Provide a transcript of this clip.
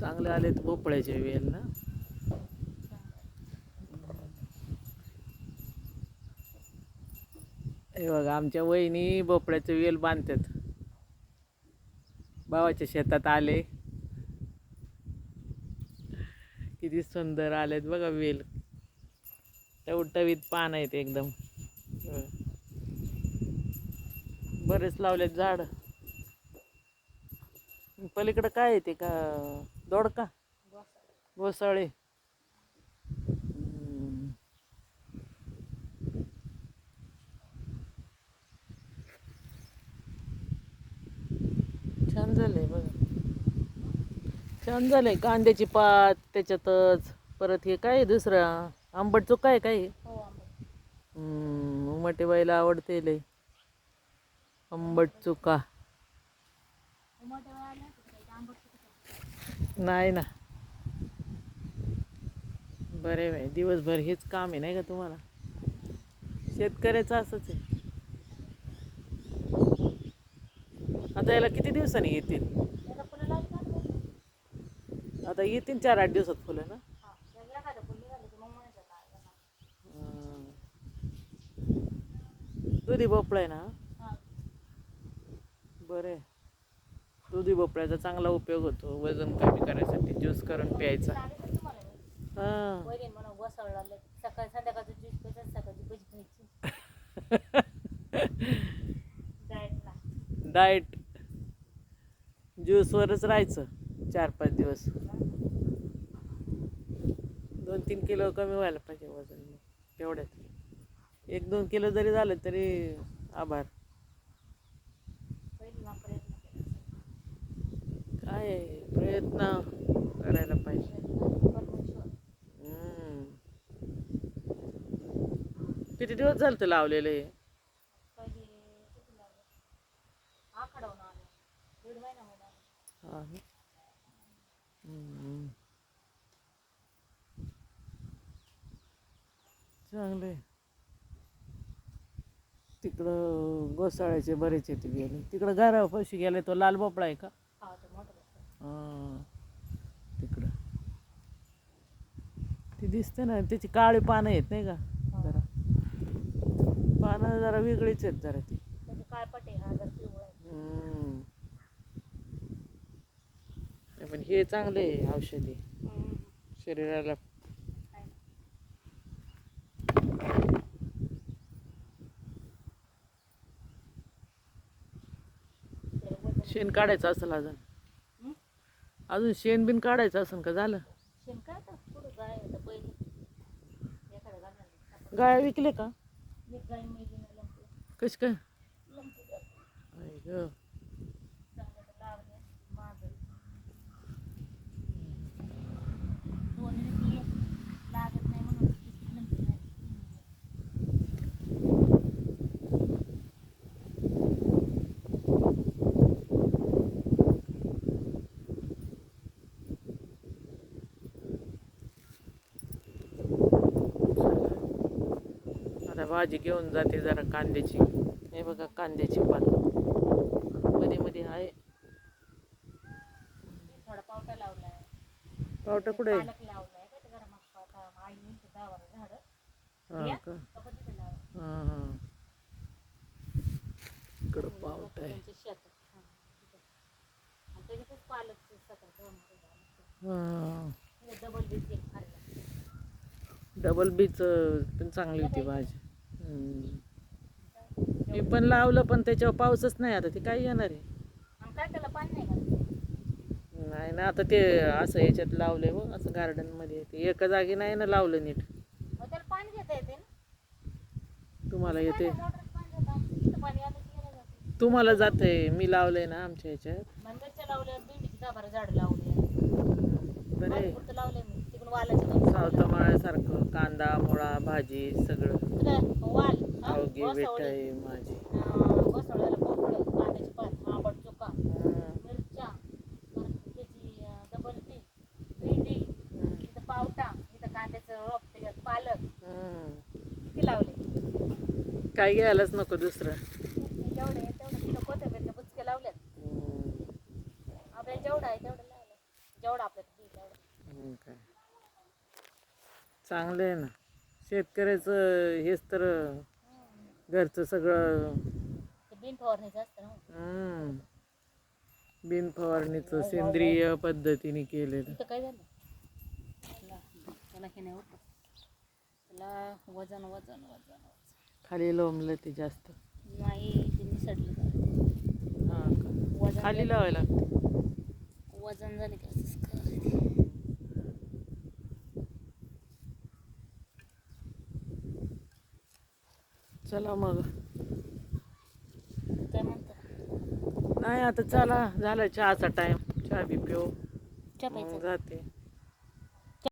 चांगले आले तर भोपळ्याचे वेल ना. हे बघा आमच्या वहिनी भोपळ्याचे वेल बांधतात. भावाच्या शेतात आले. किती सुंदर आलेत बघा वेल. टवटवीत पान आहेत एकदम. बरेच लावलेत झाड. पलीकडं काय आहे ते का? दोडका. घोसाळे. छान झालंय बघा. छान झालंय कांद्याची पात त्याच्यातच. परत हे काय दुसरं? आंबट चोख काय काय? हो हम्म, उमटेबाईला आवडते लय. आंबट चुका नाही ना. बरे बाई दिवसभर हेच काम आहे नाही का तुम्हाला? शेतकऱ्याचं असंच आहे. आता याला किती दिवसांनी येतील? आता येतील चार आठ दिवसात फुलं ना. दुधी भोपळा आहे ना? बरं आहे. दुधी भोपळ्याचा चांगला उपयोग होतो वजन कमी करायसाठी ज्यूस करून प्यायचा. हे? लय. सकाळी संध्याकाळचं ज्यूस प्यायचं सकाळची भजी खायची. डाएटला डाएट ज्यूसवरच राहायचं चार पाच दिवस. दोन तीन किलो कमी व्हायला पाहिजे वजन. तेवढ्यात एक दोन किलो जरी झालं तरी आभार पहिली मग प्रयत्न केला काय आहे, प्रयत्न करायला पाहिजे. किती दिवस झालं ते लावलेलं आहे चांगलं आहे तिकडं गोसाळ्याचे बरेच येते गेले. तिकडं घरापाशी गेले तो लाल भोपळा आहे का? तिकडं. ती दिसते ना त्याची काळी पानं आहेत नाही का? जरा. पानं जरा वेगळीच आहेत जरा ती. हा पण हे चांगले आहे औषधी. शरीराला. शेण काढायचं असेल अजून? अजून शेण बिन काढायचं असेल का झालं? शेण काय तर पुढं गाय पहिली. एखाद्या गाण्याला गाय विकले का? एक गाय मैलीनं लंपलं कशी काय? लंपलं आई गं. चांगलं तर लावले मागं दोन विकले लागत नाही म्हणून लंपली नाही आता भाजी घेऊन जाते जरा कांद्याची. हे बघा कांद्याची पात मध्ये मध्ये आहे. थोडा पावटा लावलाय. पावटा कुठे? हा हा हा. इकडं पावटा आहे. हा. हा. हे डबल बीच पण चांगली होती भाजी. मी पण लावलं पण त्याच्यावर पाऊसच नाही. आता ते काय येणार आहे? काय त्याला पाणी नाही घालत नाही ना आता ते असं याच्यात लावलंय बघ असं गार्डनमध्ये. ते एका जागी नाही ना लावलं नीट. मग त्याला पाणी देता येते ना? तुम्हाला येते. मोटरचं पाणी पाणी जातं. तुम्हाला जाते मी लावलंय ना आमच्या ह्याच्यात मंदिरच्या लावल्या भेंडीची दहा बारा झाडं लावली. बरे पुरतं मी. तिकडून वालाची दोन सावता माळ्यासारखं. कांदा मुळा भाजी सगळं. अवघी. बेटाई माझी. काय घ्यायलाच नको दुसरं. जेवढे आहे तेवढे कोथिंबीरच्या बुचके लावल्यात. आपल्याला जेवढं आहे तेवढं लावलं. जेवढं आपल्याला काय. चांगलं आहे ना. शेतकऱ्याचं हेच तर घरचं सगळं. बिन फवारणीचं असतं ना. हम्म. बिन फवारणीचं सेंद्रिय पद्धतीने केलेलं. काय झालं? त्याला त्याला हे नाही होतं. त्याला वजन वजन वजन वजन. खाली लोंबलं ते जास्त. नाही ते निसटलं. हा का? वजन खाली लावायला. वजन झाले की असंच करायचं. चला मग. काय म्हणतात नाही आता चला. झाला चहाचा टाइम चहा बी पिऊ. जाते.